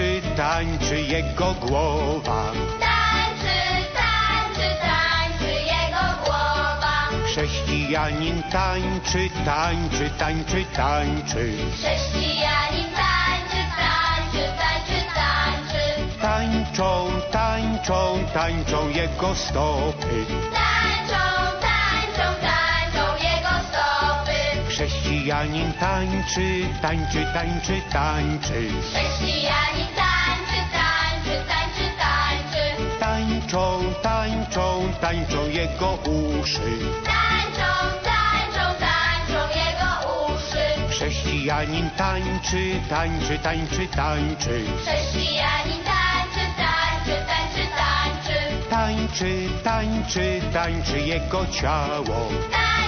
tańczy, tańczy jego głowa. Tańczy, tańczy, tańczy jego głowa. Chrześcijanin tańczy, tańczy, tańczy, tańczy. Chrześcijanin tańczy, tańczy, tańczy, tańczy. Tańczą, tańczą, tańczą jego stopy. Chrześcijanin tańczy, tańczy, tańczy, tańczy. Chrześcijanin tańczy, tańczy, tańczy, tańczy. Tańczą, tańczą, tańczą jego uszy. Tańczą, tańczą, tańczą jego uszy. Chrześcijanin tańczy, tańczy, tańczy, tańczy. Chrześcijanin tańczy, tańczy, tańczy, tańczy. Tańczy, tańczy, tańczy jego ciało. Tańczy,